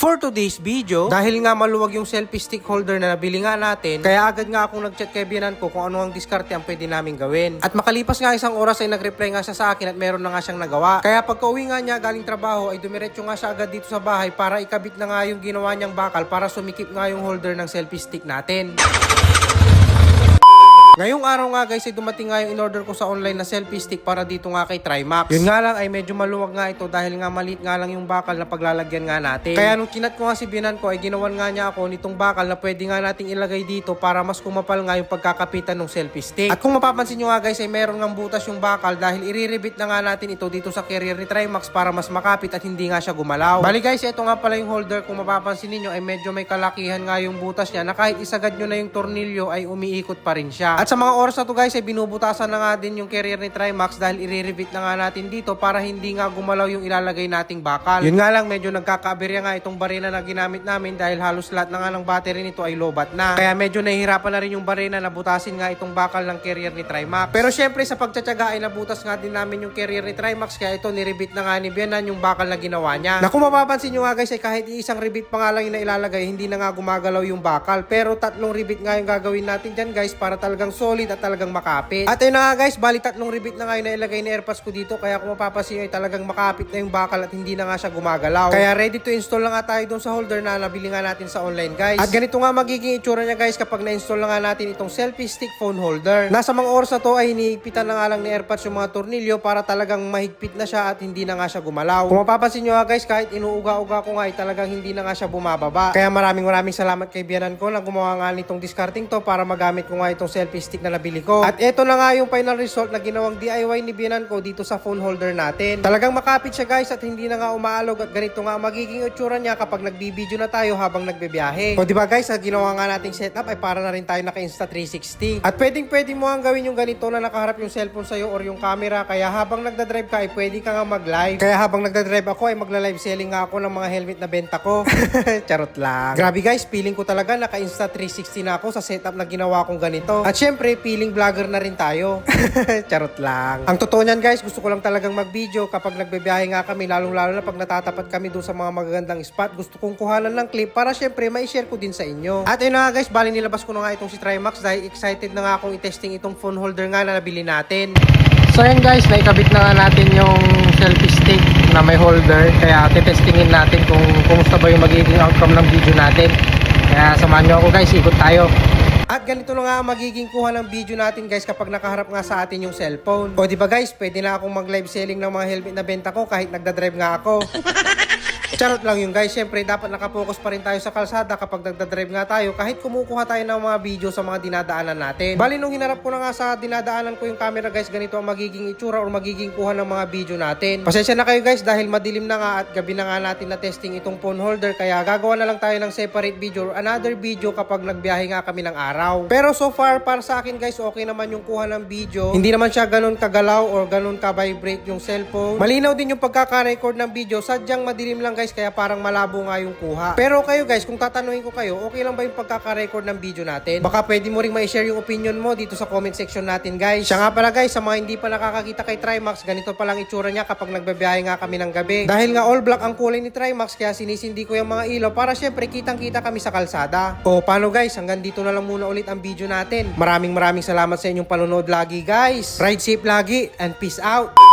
For today's video, dahil nga maluwag yung selfie stick holder na nabili nga natin, kaya agad nga akong nagchat kay biyanan ko kung ano ang diskarte ang pwede namin gawin. At makalipas nga isang oras ay nag-reply nga siya sa akin at meron na nga siyang nagawa. Kaya pagka uwi nga niya galing trabaho ay dumiretso nga siya agad dito sa bahay para ikabit na nga yung ginawa niyang bakal para sumikip nga yung holder ng selfie stick natin. Ngayong araw nga guys ay dumating nga yung in-order ko sa online na selfie stick para dito nga kay Trimax. Yun nga lang ay medyo maluwag nga ito dahil nga maliit nga lang yung bakal na paglalagyan nga natin. Kaya nung kinat ko nga si Binan ko ay ginawan nga niya ako nitong bakal na pwede nga nating ilagay dito para mas kumapal nga yung pagkakapitan ng selfie stick. At kung mapapansin nyo nga guys ay meron nga butas yung bakal dahil iriribit na nga natin ito dito sa carrier ni Trimax para mas makapit at hindi nga siya gumalaw. Bali guys, ito nga pala yung holder kung mapapansin niyo ay medyo may kalakihan nga yung butas niya na kahit isagad nyo na yung tornilyo ay umiikot pa rin siya. At sa mga oras na to guys ay binubutasan na nga din yung carrier ni Trimax dahil iriribit na nga natin dito para hindi nga gumalaw yung ilalagay nating bakal. Yun nga lang medyo nagkakaaberya nga itong barena na ginamit namin dahil halos lahat na nga ng battery nito ay lobat na. Kaya medyo nahihirapan na rin yung barena na butasin nga itong bakal ng carrier ni Trimax. Pero syempre sa pagtsatsaga ay nabutas nga din namin yung carrier ni Trimax kaya ito niribit na nga ni Bianan yung bakal na ginawa niya. Na kung mapapansin nyo nga guys ay kahit isang ribit pa nga lang yung nailalagay hindi na nga gumagalaw yung bakal. Pero tatlong ribit nga yung gagawin natin dyan guys para talagang solid at talagang makapit. At ayun na nga guys, bali tatlong ribit na nga yung nailagay ni airpads ko dito kaya kung mapapansin ay talagang makapit na yung bakal at hindi na nga siya gumagalaw. Kaya ready to install na nga tayo dun sa holder na nabili nga natin sa online guys. At ganito nga magiging itsura niya guys kapag na-install na nga natin itong selfie stick phone holder. Nasa mga oras na to ay hinihigpitan na nga lang ni airpads yung mga tornilyo para talagang mahigpit na siya at hindi na nga siya gumalaw. Kung mapapansin nyo nga guys, kahit inuuga-uga ko nga ay talagang hindi na nga siya bumababa. Kaya maraming maraming salamat kay biyanan ko na gumawa nga nitong discarding to para magamit ko nga itong selfie stick na nabili ko. At eto na nga yung final result na ginawang DIY ni biyanan ko dito sa phone holder natin. Talagang makapit siya guys at hindi na nga umaalog at ganito nga magiging itsura niya kapag nagbibideo na tayo habang nagbebiyahe. O di ba guys, sa ginawa nga nating setup ay para na rin tayo naka Insta 360. At pwedeng pwede mo ang gawin yung ganito na nakaharap yung cellphone sa'yo or yung camera kaya habang nagdadrive ka ay pwede ka nga mag-live. Kaya habang nagdadrive ako ay magla-live selling nga ako ng mga helmet na benta ko. Charot lang. Grabe guys, feeling ko talaga naka Insta 360 na ako sa setup na ginawa kong ganito. At syempre, feeling vlogger na rin tayo. Charot lang. Ang totoo niyan guys, gusto ko lang talagang mag-video kapag nagbebiyahe nga kami, lalong-lalo na pag natatapat kami doon sa mga magagandang spot. Gusto kong kuhanan ng clip para syempre mai-share ko din sa inyo. At ayun na nga guys, bali nilabas ko na nga itong si Trimax dahil excited na nga akong i-testing itong phone holder nga na nabili natin. So ayan guys, naikabit na nga natin yung selfie stick na may holder. Kaya titestingin natin kung kumusta ba yung magiging outcome ng video natin. Kaya samahan nyo ako guys, ikot tayo. At ganito na nga magiging kuha ng video natin guys kapag nakaharap nga sa atin yung cellphone. O di ba guys, pwede na akong mag live selling ng mga helmet na benta ko kahit nagdadrive nga ako. Charot lang yun guys, syempre dapat nakapokus pa rin tayo sa kalsada kapag nagdadrive nga tayo kahit kumukuha tayo ng mga video sa mga dinadaanan natin. Bali nung hinarap ko na nga sa dinadaanan ko yung camera guys, ganito ang magiging itsura or magiging kuha ng mga video natin. Pasensya na kayo guys dahil madilim na nga at gabi na nga natin na testing itong phone holder kaya gagawa na lang tayo ng separate video or another video kapag nagbiyahe nga kami ng araw. Pero so far para sa akin guys, okay naman yung kuha ng video. Hindi naman siya ganun kagalaw or ganun ka-vibrate yung cellphone. Malinaw din yung pagkaka-record ng video, sadyang madilim lang guys kaya parang malabo nga yung kuha. Pero kayo guys, kung tatanungin ko kayo, okay lang ba yung pagkaka-record ng video natin? Baka pwede mo ring ma-share yung opinion mo dito sa comment section natin guys. Siya nga pala guys, sa mga hindi pa nakakakita kay Trimax, ganito pa lang itsura niya kapag nagbabiyahe nga kami ng gabi. Dahil nga all black ang kulay ni Trimax, kaya sinisindi ko yung mga ilaw para syempre kitang-kita kami sa kalsada. O paano guys, hanggang dito na lang muna ulit ang video natin. Maraming maraming salamat sa inyong panonood lagi guys. Ride safe lagi and peace out.